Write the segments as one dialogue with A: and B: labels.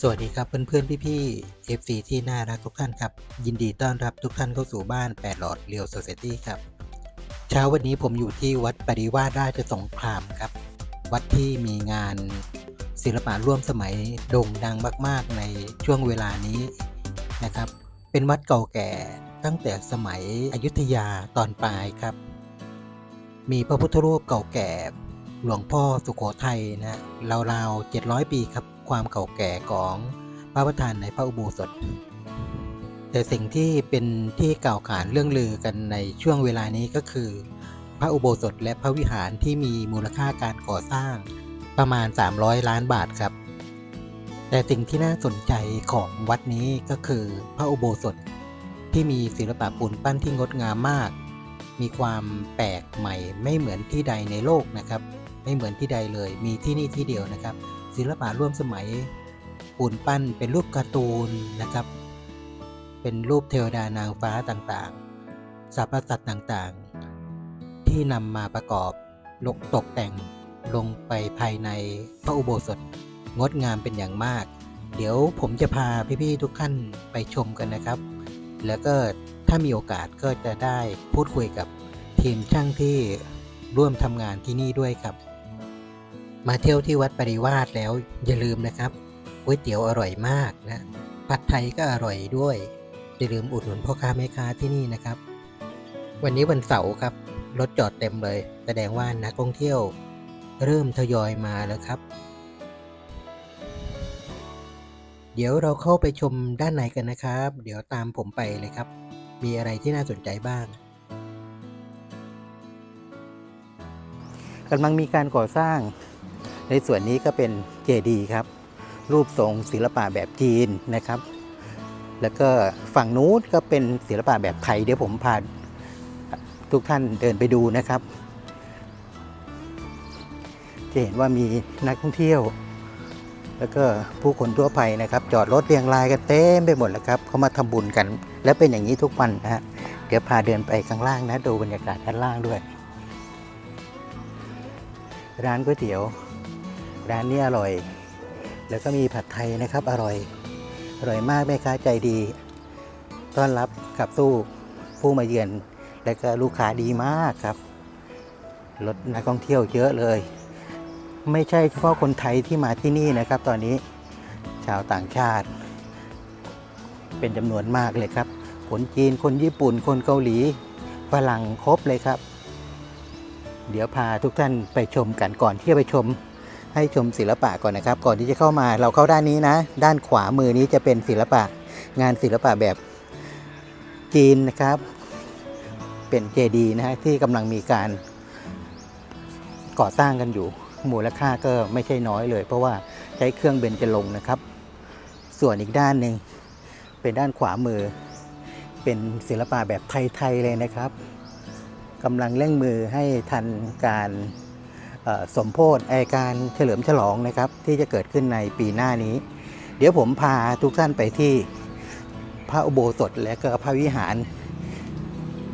A: สวัสดีครับเพื่อนๆ พี่ๆ FC ที่น่ารักทุกท่านครับ ยินดีต้อนรับทุกท่านเข้าสู่บ้านแปดหลอดเรียวโซเซตี้ครับ เช้าวันนี้ผมอยู่ที่วัดปริวาสราชสงครามครับ วัดที่มีงานศิลปะร่วมสมัยโด่งดังมากๆในช่วงเวลานี้นะครับ เป็นวัดเก่าแก่ตั้งแต่สมัยอยุธยาตอนปลายครับ มีพระพุทธรูปเก่าแก่หลวงพ่อสุโขทัยนะราวๆ700 ปีครับ ความเก่าแก่ของพระประธานในพระอุโบสถ แต่สิ่งที่เป็นที่กล่าวขานเรื่องลือกันในช่วงเวลานี้ก็คือ พระอุโบสถและพระวิหารที่มีมูลค่าการก่อสร้างประมาณ 300 ล้านบาทครับ แต่สิ่งที่น่าสนใจของวัดนี้ก็คือพระอุโบสถที่มีศิลปะปูนปั้นที่งดงามมาก มีความแปลกใหม่ไม่เหมือนที่ใดในโลกนะครับ ไม่เหมือนที่ใดเลย มีที่นี่ที่เดียวนะครับ ศิลปะร่วมสมัยปูนปั้นเป็นรูปการ์ตูนนะครับ เป็นรูปเทวดานางฟ้าต่างๆสรรพสัตว์ต่างๆ ที่นำมาประกอบลกตกแต่งลงไปภายในพระอุโบสถงดงามเป็นอย่างมาก เดี๋ยวผมจะพาพี่ๆทุกท่านไปชมกันนะครับ แล้วก็ถ้ามีโอกาสก็จะได้พูดคุยกับทีมช่างที่ร่วมทำงานที่นี่ด้วยครับ มาเที่ยวที่วัดปริวาสแล้วอย่าลืมนะครับก๋วยเตี๋ยวอร่อยมากนะผัดไทยก็อร่อยด้วยอย่าลืมอุดหนุนพ่อค้าแม่ค้าที่นี่นะครับ วันนี้วันเสาร์ครับรถจอดเต็มเลย แสดงว่านักท่องเที่ยว เริ่มทยอยมาแล้วครับ เดี๋ยวเราเข้าไปชมด้านในกันนะครับ เดี๋ยวตามผมไปเลยครับ มีอะไรที่น่าสนใจบ้างกำลังมีการก่อสร้าง ในส่วนนี้ก็เป็นเจดีย์ครับ รูปทรงศิลปะแบบจีนนะครับ แล้วก็ฝั่งนู้นก็เป็นศิลปะแบบไทยเดี๋ยวผมพาทุกท่านเดินไปดูนะครับ จะเห็นว่ามีนักท่องเที่ยว แล้วก็ผู้คนทั่วไปนะครับ จอดรถเรียงรายกันเต็มไปหมดแล้วครับเขามาทำบุญกัน และเป็นอย่างนี้ทุกวันนะฮะเดี๋ยวพาเดินไปข้างล่างนะดูบรรยากาศด้านล่างด้วย ร้านก๋วยเตี๋ยว ร้านนี้อร่อย แล้วก็มีผัดไทยนะครับอร่อย อร่อยมากแม่ค้าใจดี ต้อนรับกับสู้ผู้มาเยือน และก็ลูกค้าดีมากครับรถนักท่องเที่ยวเยอะเลย ไม่ใช่เฉพาะคนไทยที่มาที่นี่นะครับ ตอนนี้ชาวต่างชาติ เป็นจำนวนมากเลยครับ คนจีนคนญี่ปุ่น คนเกาหลีฝรั่งครบเลยครับ เดี๋ยวพาทุกท่านไปชมกันก่อนที่จะไปชม ให้ชมศิลปะก่อนนะครับ ก่อนที่จะเข้ามาเราเข้าด้านนี้นะ ด้านขวามือนี้จะเป็นศิลปะงานศิลปะแบบจีนนะครับ เป็นเจดีนะฮะที่กำลังมีการก่อสร้างกันอยู่มูลค่าก็ไม่ใช่น้อยเลย เพราะว่าใช้เครื่องเบญจรงนะครับ ส่วนอีกด้านหนึ่งเป็นด้านขวามือ เป็นศิลปะแบบไทย ๆ เลยนะครับกำลังเร่งมือให้ทันการ สมโพธิไอการเฉลิมฉลองนะครับที่จะเกิดขึ้นในปีหน้านี้ เดี๋ยวผมพาทุกท่านไปที่พระอุโบสถและก็พระวิหาร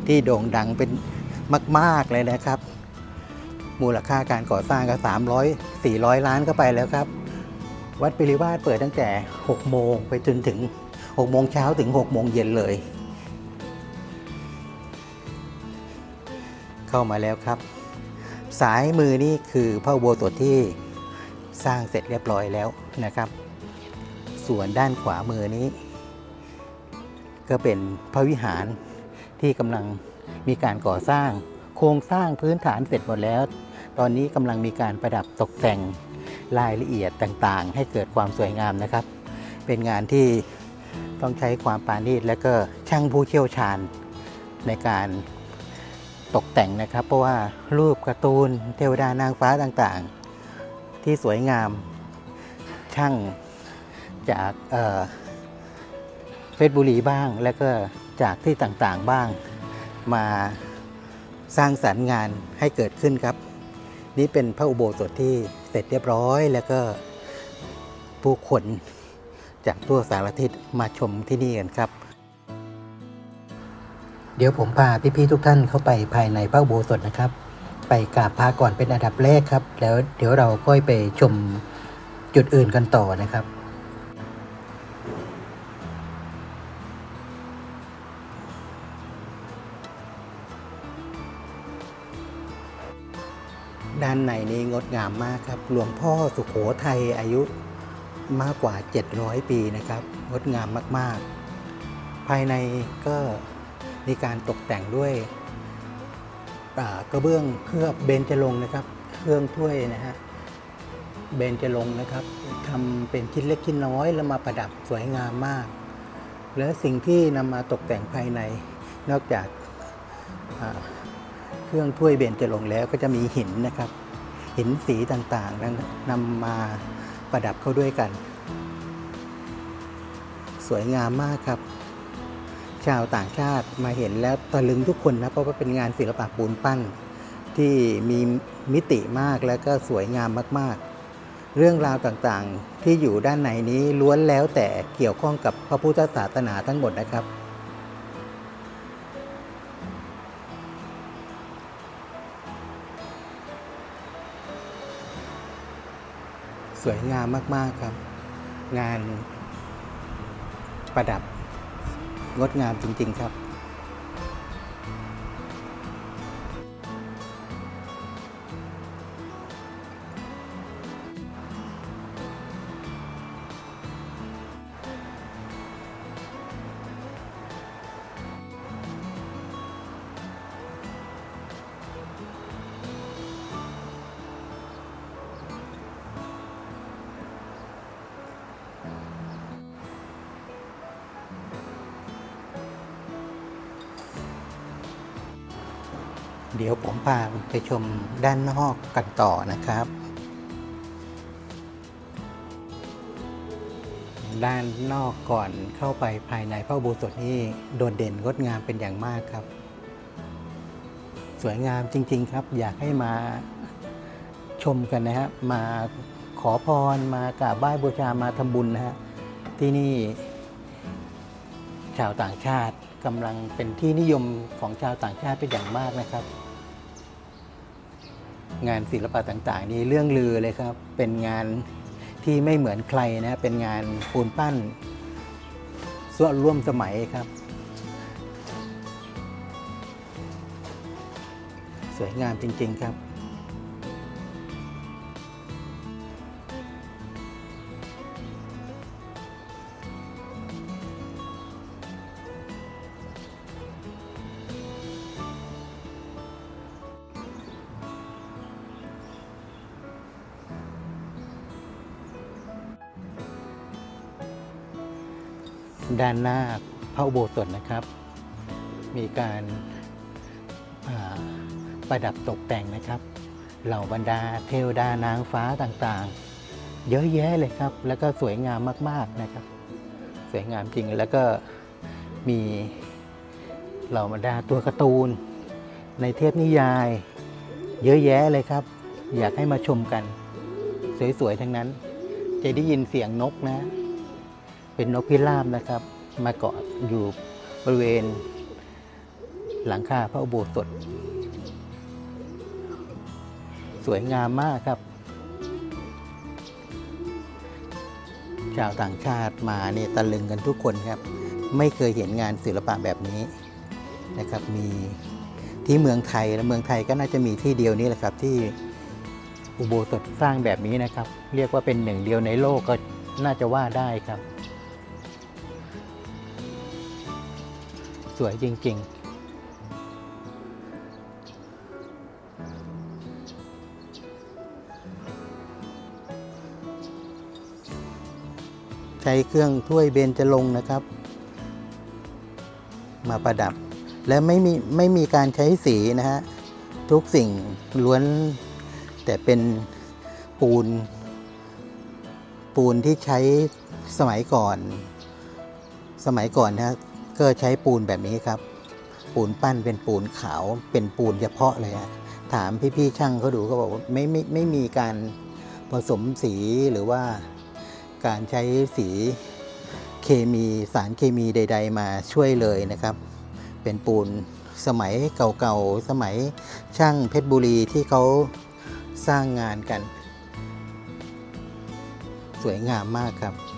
A: ที่โด่งดังเป็นมาก ๆ เลยนะครับ มูลค่าการก่อสร้างก็ 300 400 ล้านก็ไปแล้วครับ วัดปิริวาสเปิดตั้งแต่ 6 โมงไปจนถึง 6 โมงเช้าถึง 6 โมงเย็นเลย เข้ามาแล้วครับ สายมือนี่คือพระอุโบสถที่สร้างเสร็จเรียบร้อยแล้วนะครับ ส่วนด้านขวามือนี้ ก็เป็นพระวิหารที่กำลังมีการก่อสร้าง โครงสร้างพื้นฐานเสร็จหมดแล้ว ตอนนี้กำลังมีการประดับตกแต่งรายละเอียดต่างๆ ให้เกิดความสวยงามนะครับ เป็นงานที่ต้องใช้ความปาณีตและก็ช่างผู้เชี่ยวชาญในการ ตกแต่งนะครับ เพราะว่ารูปการ์ตูนเทวดานางฟ้าต่างๆ ที่สวยงามช่างจากเพชรบุรีบ้าง และก็จากที่ต่างๆบ้าง มาสร้างสรรค์งานให้เกิดขึ้นครับ นี่เป็นพระอุโบสถที่เสร็จเรียบร้อยแล้วก็ผู้คนจากทั่วสารทิศมาชมที่นี่กันครับ เดี๋ยวผมพาพี่ๆทุกท่านเข้าไปภายในพระโบสถนะครับ ไปกราบพระก่อนเป็นอันดับแรกครับ แล้วเดี๋ยวเราค่อยไปชมจุดอื่นกันต่อนะครับด้านในนี้งดงามมากครับ หลวงพ่อสุขโขทัยอายุมากกว่า 700 ปีนะครับ งดงามมาก ๆ ภายในก็ มีการตกแต่งด้วยกระเบื้องเคลือบเบญจรงนะครับ เครื่องถ้วยนะฮะเบญจรงนะครับทำเป็นชิ้นเล็กชิ้นน้อยแล้วมาประดับสวยงามมาก และสิ่งที่นำมาตกแต่งภายใน นอกจากเครื่องถ้วยเบญจรงแล้วก็จะมีหินนะครับ หินสีต่างๆนั้นนำมาประดับเข้าด้วยกัน สวยงามมากครับ ชาวต่างชาติมาเห็นแล้วตะลึงทุกคนนะเพราะว่าเป็นงานศิลปะปูนปั้น ที่มีมิติมากและก็สวยงามมากๆ เรื่องราวต่างๆที่อยู่ด้านในนี้ล้วนแล้วแต่เกี่ยวข้องกับพระพุทธศาสนาทั้งหมดนะครับสวยงามมาก ๆ ครับ งานประดับ งดงามจริง ๆ ครับ ไปชมด้านนอกกันต่อนะครับ ด้านนอกก่อนเข้าไปภายในพระอุโบสถนี่โดดเด่นงดงามเป็นอย่างมากครับ สวยงามจริง ๆ ครับ อยากให้มาชมกันนะฮะมาขอพรมากราบไหว้บูชามาทำบุญนะฮะที่นี่ชาวต่างชาติกำลังเป็นที่นิยมของชาวต่างชาติเป็นอย่างมากนะครับ งานศิลปะต่างๆ นี่เรื่องลือเลยครับ เป็นงานที่ไม่เหมือนใครนะ เป็นงานปูนปั้นส่วนร่วมสมัยครับ สวยงามจริง ๆ ครับ ด้านหน้าพระอุโบสถนะครับ มีการาประดับตกแต่งนะครับ เหล่าบรรดาเทวดานางฟ้าต่างๆ เยอะแยะเลยครับ แล้วก็สวยงามมากๆนะครับ สวยงามจริงแล้วก็มีเหล่าบรรดาตัวการ์ตูน ในเทพนิยาย เยอะแยะเลยครับ อยากให้มาชมกัน สวยๆทั้งนั้น จะได้ยินเสียงนกนะ เป็นนกพิราบนะครับ มาเกาะอยู่บริเวณหลังคาพระอุโบสถ สวยงามมากครับ ชาวต่างชาติมาเนี่ยตะลึงกันทุกคนครับ ไม่เคยเห็นงานศิลปะแบบนี้นะครับ มีที่เมืองไทยและเมืองไทยก็น่าจะมีที่เดียวนี้แหละครับ ที่อุโบสถสร้างแบบนี้นะครับ เรียกว่าเป็นหนึ่งเดียวในโลกก็น่าจะว่าได้ครับ สวยจริง ๆใช้เครื่องถ้วยเบญจรงนะครับ มาประดับ และไม่มีไม่มีการใช้สีนะฮะ ทุกสิ่งล้วน แต่เป็นปูน ปูนที่ใช้สมัยก่อน สมัยก่อนนะฮะ ก็ใช้ปูนแบบนี้ครับ ปูนปั้นเป็นปูนขาวเป็นปูนเฉพาะเลยฮะถามพี่ๆช่างเขาดูเขาบอกว่าไม่ไม่ไม่มีการผสมสีหรือว่าการใช้สีเคมีสารเคมีใด ๆ มาช่วยเลยนะครับ เป็นปูนสมัยเก่าๆ สมัยช่างเพชรบุรีที่เขาสร้างงานกัน สวยงามมากครับ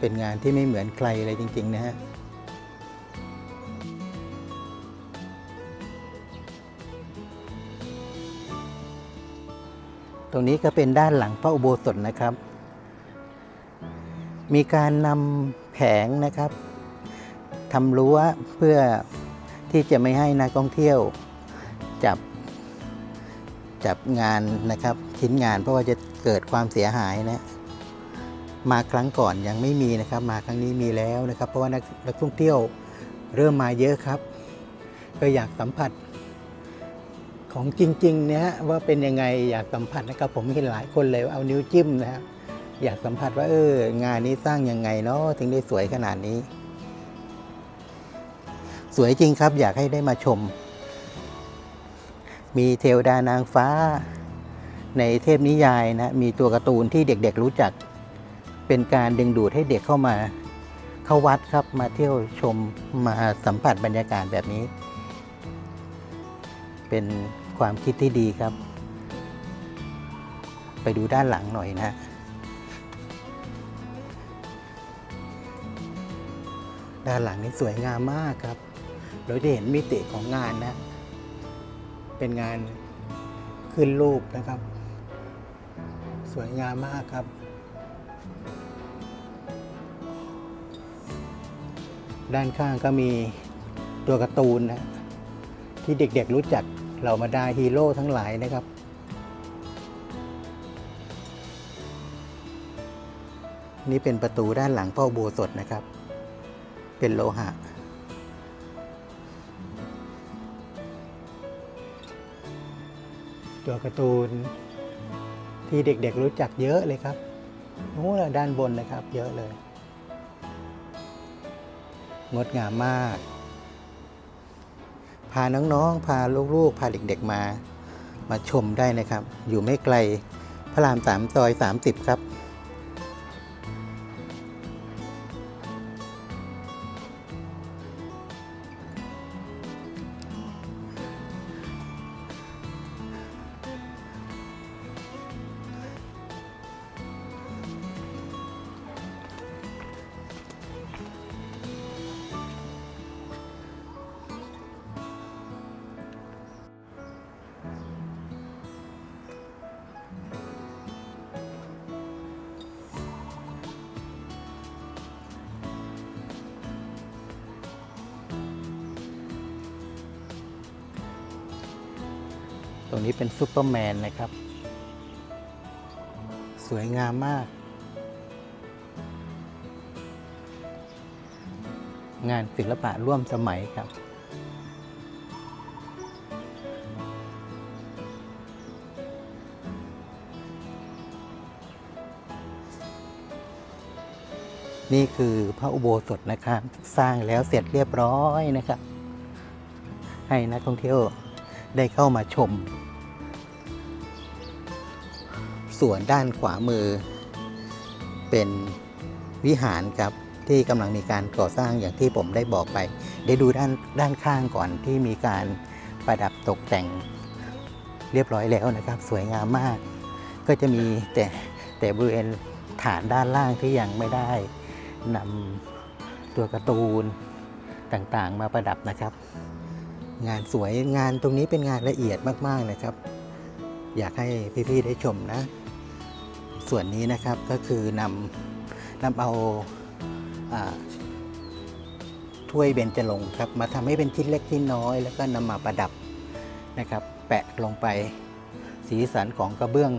A: เป็นงานที่ไม่เหมือนใครเลยจริง ๆ นะฮะตรงนี้ก็เป็นด้านหลังพระอุโบสถนะครับ มีการนำแผงนะครับทำรั้วเพื่อที่จะไม่ให้นักท่องเที่ยวจับจับงานนะครับชิ้นงานเพราะว่าจะเกิดความเสียหายนะ มาครั้งก่อนยังไม่มีนะครับ มาครั้งนี้มีแล้วนะครับ เพราะว่านักนักท่องเที่ยวเริ่มมาเยอะครับ ก็อยากสัมผัสของจริงๆเนี่ยว่าเป็นยังไงอยากสัมผัสนะครับผมเห็นหลายคนเลยว่าเอานิ้วจิ้มนะครับอยากสัมผัสว่าเอองานนี้สร้างยังไงเนาะถึงได้สวยขนาดนี้ สวยจริงครับ อยากให้ได้มาชม มีเทวดานางฟ้า ในเทพนิยายนะมีตัวการ์ตูนที่เด็กๆรู้จัก เป็นการดึงดูดให้เด็กเข้ามาเข้าวัดครับมาเที่ยวชมมาสัมผัสบรรยากาศแบบนี้ เป็นความคิดที่ดีครับ ไปดูด้านหลังหน่อยนะด้านหลังนี่สวยงามมากครับ เราจะเห็นมิติของงานนะ เป็นงานขึ้นรูปนะครับ สวยงามมากครับ ด้านข้างก็มีตัวการ์ตูนนะที่เด็กๆรู้จักเหล่ามาดาฮีโร่ทั้งหลายนะครับ นี่เป็นประตูด้านหลังพ่ออุโบสถนะครับ เป็นโลหะ ตัวการ์ตูนที่เด็กๆรู้จักเยอะเลยครับโอ้ละด้านบนนะครับ เยอะเลย งดงามมาก พาน้องๆ พาลูกๆ พาเด็กๆมา มาชมได้นะครับ อยู่ไม่ไกล พระรามสามซอยสามสิบครับ ซูเปอร์แมนนะครับ สวยงามมาก งานศิลปะร่วมสมัยครับ นี่คือพระอุโบสถนะครับ สร้างแล้วเสร็จเรียบร้อยนะครับ ให้นักท่องเที่ยวได้เข้ามาชม ส่วนด้านขวามือ เป็นวิหารครับที่กำลังมีการก่อสร้างอย่างที่ผมได้บอกไปได้ดูด้านด้านข้างก่อนที่มีการประดับตกแต่งเรียบร้อยแล้วนะครับ สวยงามมาก ก็จะมีแต่แต่บริเวณฐานด้านล่างที่ยังไม่ได้นำตัวการ์ตูนต่างๆ มาประดับนะครับ งานสวยงานตรงนี้เป็นงานละเอียดมากๆเลยครับ อยากให้พี่ ๆ ได้ชมนะ ส่วนนี้นะครับก็คือนำนำเอาถ้วยเบญจรงค์ครับมาทำให้เป็นชิ้นเล็กชิ้นน้อย แล้วก็นำมาประดับนะครับ แปะลงไปสีสันของกระเบื้อง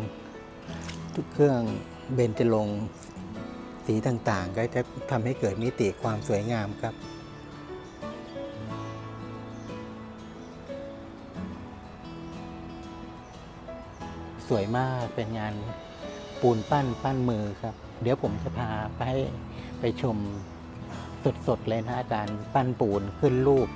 A: ทุกเครื่องเบญจรงค์สีต่างๆ ก็จะทำให้เกิดมิติความสวยงามครับสวยมากเป็นงาน ปูนปั้นปั้นมือครับ เดี๋ยวผมจะพาไปไปชมสดๆเลยนะอาการย์ปั้นปูนขึ้นรูป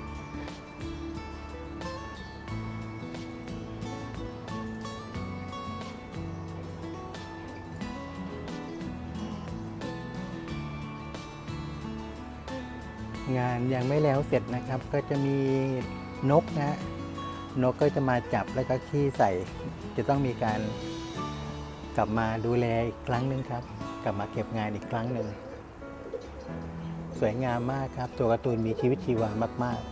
A: งานยังไม่แล้วเสร็จนะครับก็จะมีนกนะฮะนกก็จะมาจับแล้วก็ขี้ใส่ จะต้องมีการ กลับมาดูแลอีกครั้งหนึ่งครับ กลับมาเก็บงานอีกครั้งหนึ่งสวยงามมากครับ ตัวการ์ตูนมีชีวิตชีวามาก ๆ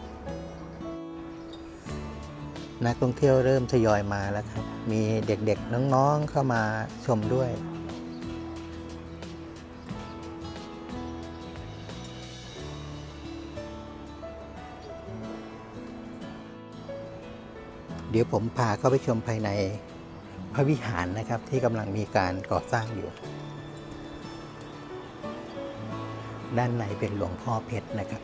A: นักท่องเที่ยวเริ่มทยอยมาแล้วครับ มีเด็กๆ น้องๆเข้ามาชมด้วย เดี๋ยวผมพาเข้าไปชมภายใน พระวิหารนะครับที่กำลังมีการก่อสร้างอยู่ ด้านในเป็นหลวงพ่อเพชรนะครับ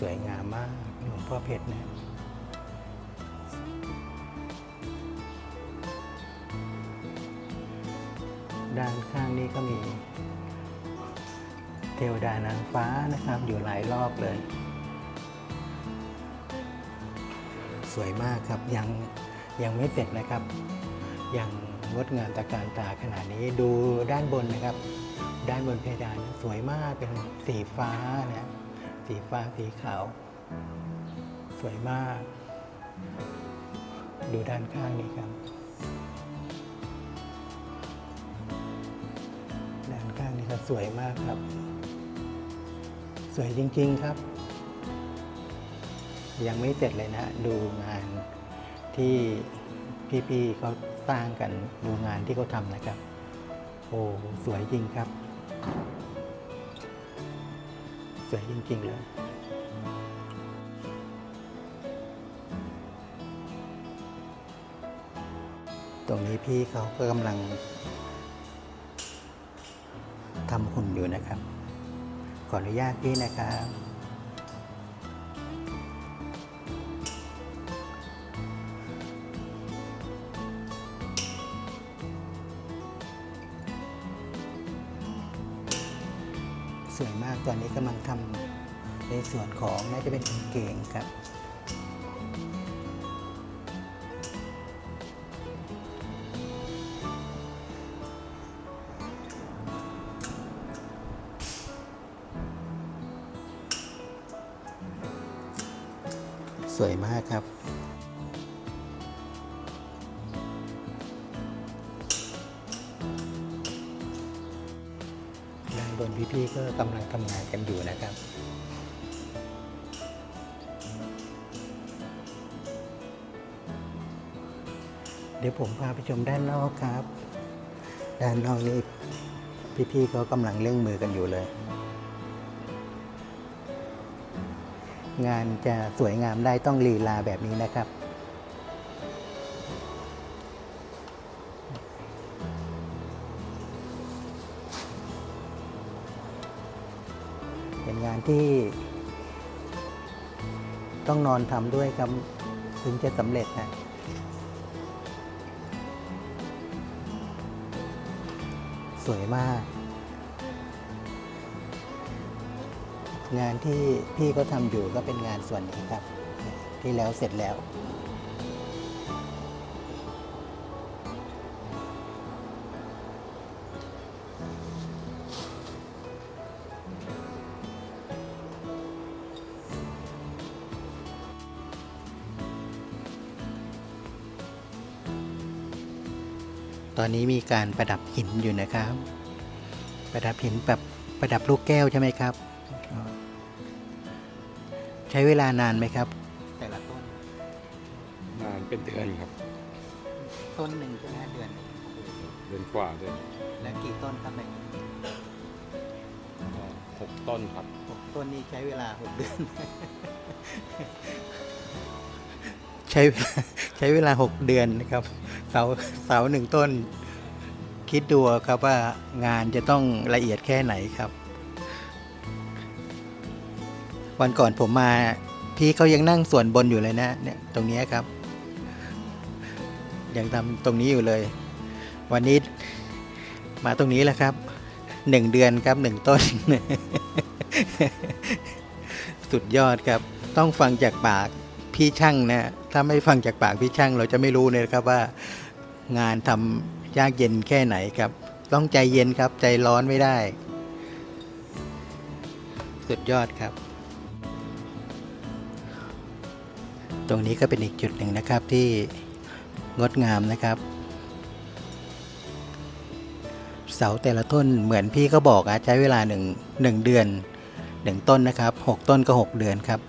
A: สวยงามมากหลวงพ่อเพชรนะด้านข้างนี้ก็มี ทวดานางฟ้านะครับ อยู่หลายรอบเลย สวยมากครับยังยังไม่เสร็จนะครับ ยังงดงามตะการตาขนาดนี้ดูด้านบนนะครับ ด้านบนเพดานสวยมากเป็นสีฟ้านะสีฟ้าสีขาว สวยมาก ดูด้านข้างนี้ครับด้านข้างนี้ก็สวยมากครับ สวยจริง ๆครับ ยังไม่เสร็จเลยนะ ดูงานที่พี่ๆเขาสร้างกันดูงานที่เขาทำนะครับ โอ้สวยจริงครับ สวยจริง ๆ เลยตรงนี้พี่เขาก็กำลังทำหุ่นอยู่นะครับ ออนุญาตพี่นะครับสวยมากตอนนี้กำลังทำในส่วนของน่าจะเป็นกางเกงครับ ชมด้านนอกครับ ด้านนอกนี่พี่ๆก็กำลังเร่งมือกันอยู่เลย งานจะสวยงามได้ต้องลีลาแบบนี้นะครับเป็นงานที่ ต้องนอนทำด้วยครับถึงจะสำเร็จนะ สวยมาก งานที่พี่ก็ทำอยู่ก็เป็นงานส่วนนี้ครับ ที่แล้วเสร็จแล้ว อนนี้มีการประดับหินอยู่นะครับ ประดับหินแบบประดับลูกแก้วใช่ไหมครับ ใช้เวลานานไหมครับ แต่ละต้น
B: นานเป็นเดือนครับ
A: ต้นหนึ่งใช่ไหมเดือนหนึ่ง
B: เดือนกว่าเลย
A: แล้วกี่ต้นครับใน
B: ก็หกต้นครับ
A: หกต้นนี้ใช้เวลาหกเดือน ใช้ใช้เวลาหกเดือนนะครับเสาเสาหนึ่งต้น คิดดูครับว่างานจะต้องละเอียดแค่ไหนครับ วันก่อนผมมาพี่เขายังนั่งส่วนบนอยู่เลยนะเนี่ยตรงนี้ครับยังทำตรงนี้อยู่เลย วันนี้มาตรงนี้แหละครับหนึ่งเดือนครับหนึ่งต้น สุดยอดครับ ต้องฟังจากปาก พี่ช่างนะถ้าไม่ฟังจากปากพี่ช่าง เราจะไม่รู้เลยครับว่างานทำยากเย็นแค่ไหนครับ ต้องใจเย็นครับใจร้อนไม่ได้ สุดยอดครับ ตรงนี้ก็เป็นอีกจุดหนึ่งนะครับที่งดงามนะครับ เสาแต่ละต้นเหมือนพี่ก็บอกอะใช้เวลาหนึ่งหนึ่งเดือนหนึ่งต้นนะครับหกต้นก็หกเดือนครับ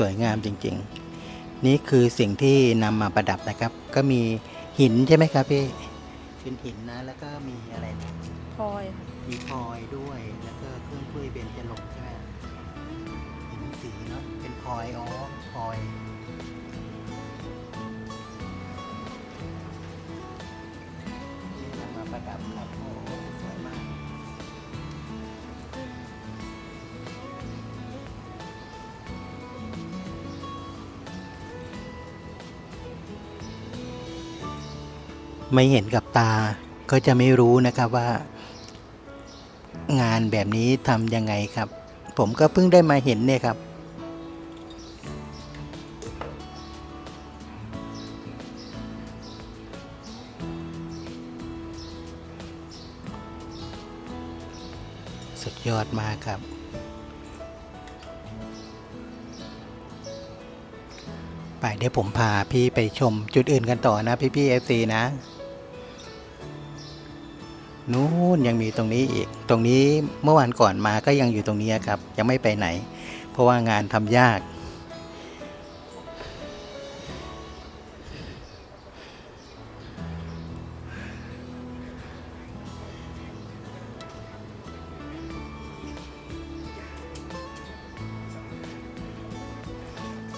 A: สวยงามจริง ๆ นี่คือสิ่งที่นำมาประดับนะครับ ก็มีหินใช่ไหมครับพี่เป็นหินนะ แล้วก็มีอะไรนะ
C: พลอยค่ะ
A: มีพลอยด้วย แล้วก็เครื่องถ้วยเบญจรงค์ใช่ไหมหินสีเนาะเป็นพลอยอ๋อพลอยนี่นำมาประดับครับ ไม่เห็นกับตา ก็จะไม่รู้นะครับว่า งานแบบนี้ทำยังไงครับ ผมก็เพิ่งได้มาเห็นเนี่ยครับสุดยอดมากครับ ไปเดี๋ยวผมพาพี่ไปชมจุดอื่นกันต่อนะพี่พี่เอฟซีนะ นู้นยังมีตรงนี้อีก ตรงนี้เมื่อวานก่อนมาก็ยังอยู่ตรงนี้ครับ ยังไม่ไปไหน เพราะว่างานทำยาก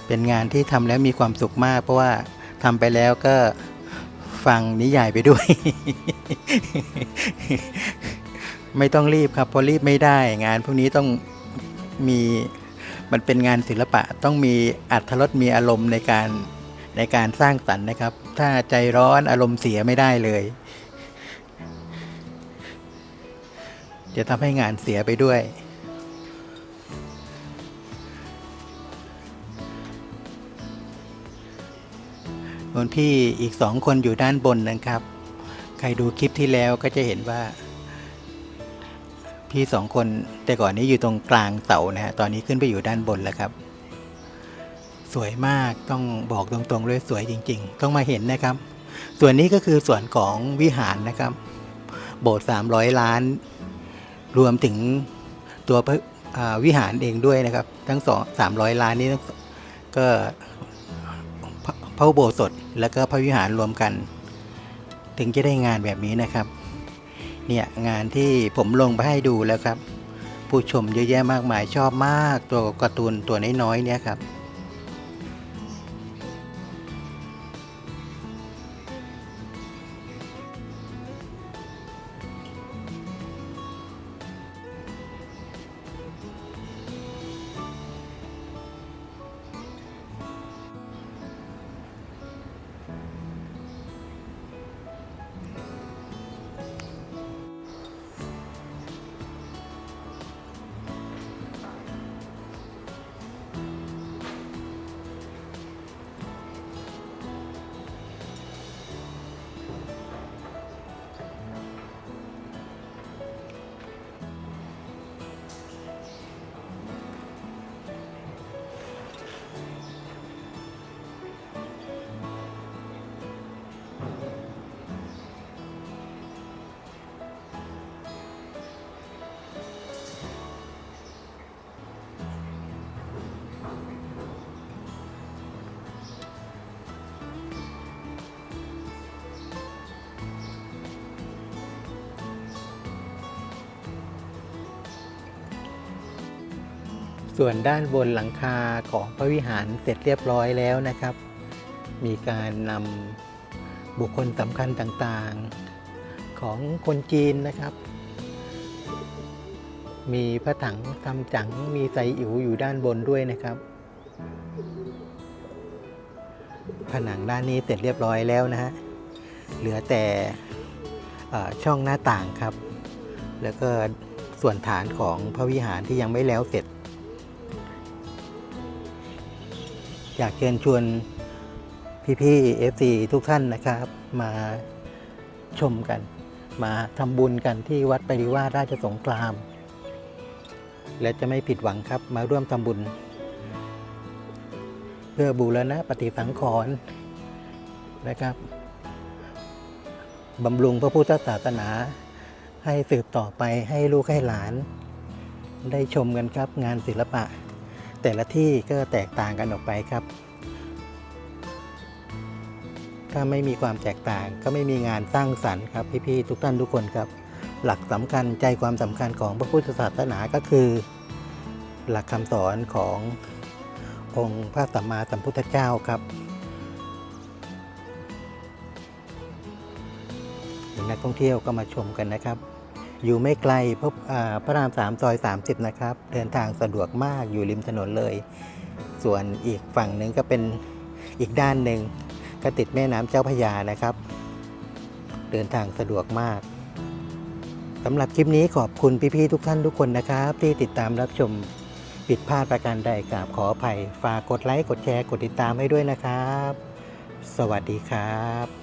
A: เป็นงานที่ทำแล้วมีความสุขมาก เพราะว่าทำไปแล้วก็ฟังนิยายไปด้วย ไม่ต้องรีบครับเพราะรีบไม่ได้งานพวกนี้ต้องมีมันเป็นงานศิลปะต้องมีอัธรสมีอารมณ์ในการในการสร้างสรรค์นะครับ ถ้าใจร้อนอารมณ์เสียไม่ได้เลยจะทำให้งานเสียไปด้วยส่วนพี่อีกสองคนอยู่ด้านบนนะครับ ใครดูคลิปที่แล้วก็จะเห็นว่า พี่สองคนแต่ก่อนนี้อยู่ตรงกลางเสานะฮะตอนนี้ขึ้นไปอยู่ด้านบนแล้วครับ สวยมากต้องบอกตรงๆเลยสวยจริง ๆ ต้องมาเห็นนะครับ ส่วนนี้ก็คือส่วนของวิหารนะครับ โบสถ์300 ล้าน รวมถึงตัวพระวิหารเองด้วยนะครับ ทั้งสอง300ล้านนี้ก็พระอุโบสถ แล้วก็พระวิหารรวมกัน ถึงจะได้งานแบบนี้นะครับ เนี่ยงานที่ผมลงไปให้ดูแล้วครับ ผู้ชมเยอะแยะมากมายชอบมากตัวการ์ตูนตัวน้อยๆเนี่ยครับ ส่วนด้านบนหลังคาของพระวิหารเสร็จเรียบร้อยแล้วนะครับ มีการนำบุคคลสำคัญต่างๆของคนจีนนะครับ มีพระถังทำจังมีไซอิ๋วอยู่ด้านบนด้วยนะครับ ผนังด้านนี้เสร็จเรียบร้อยแล้วนะฮะเหลือแต่ช่องหน้าต่างครับ แล้วก็ส่วนฐานของพระวิหารที่ยังไม่แล้วเสร็จ อยากเชิญชวนพี่ๆ FC ทุกท่านนะครับมาชมกัน มาทำบุญกันที่วัดปริวาสราชสงคราม และจะไม่ผิดหวังครับมาร่วมทำบุญ เพื่อบูรณะปฏิสังขรณ์นะครับบำรุงพระพุทธศาสนาให้สืบต่อไปให้ลูกให้หลาน ได้ชมกันครับงานศิลปะ แต่ละที่ก็แตกต่างกันออกไปครับ ถ้าไม่มีความแตกต่างก็ไม่มีงานสร้างสรรค์ครับพี่ๆทุกท่านทุกคนครับ หลักสำคัญใจความสำคัญของพระพุทธศาสนาก็คือ หลักคำสอนขององค์พระสัมมาสัมพุทธเจ้าครับนักท่องเที่ยวก็มาชมกันนะครับ อยู่ไม่ไกลพบพระรามสามซอย 30 นะครับ เดินทางสะดวกมากอยู่ริมถนนเลย ส่วนอีกฝั่งหนึ่งก็เป็นอีกด้านหนึ่งก็ติดแม่น้ำเจ้าพยานะครับ เดินทางสะดวกมากสำหรับคลิปนี้ขอบคุณพี่ๆทุกท่านทุกคนนะครับ ที่ติดตามรับชมผิดพลาดประการใดกราบขออภัย ฝากกดไลค์ กดแชร์ กดติดตามให้ด้วยนะครับ สวัสดีครับ